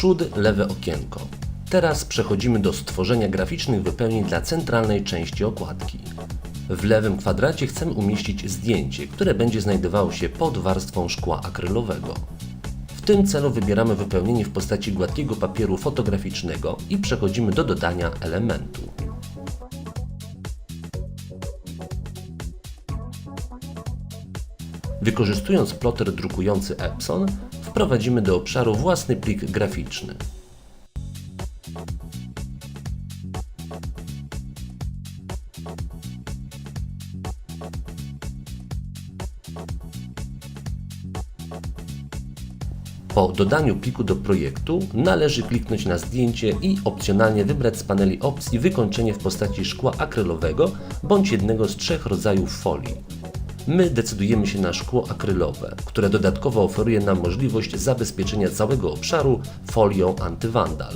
Przód, lewe okienko. Teraz przechodzimy do stworzenia graficznych wypełnień dla centralnej części okładki. W lewym kwadracie chcemy umieścić zdjęcie, które będzie znajdowało się pod warstwą szkła akrylowego. W tym celu wybieramy wypełnienie w postaci gładkiego papieru fotograficznego i przechodzimy do dodania elementu. Wykorzystując ploter drukujący Epson, wprowadzimy do obszaru własny plik graficzny. Po dodaniu pliku do projektu należy kliknąć na zdjęcie i opcjonalnie wybrać z paneli opcji wykończenie w postaci szkła akrylowego bądź jednego z trzech rodzajów folii. My decydujemy się na szkło akrylowe, które dodatkowo oferuje nam możliwość zabezpieczenia całego obszaru folią antywandal.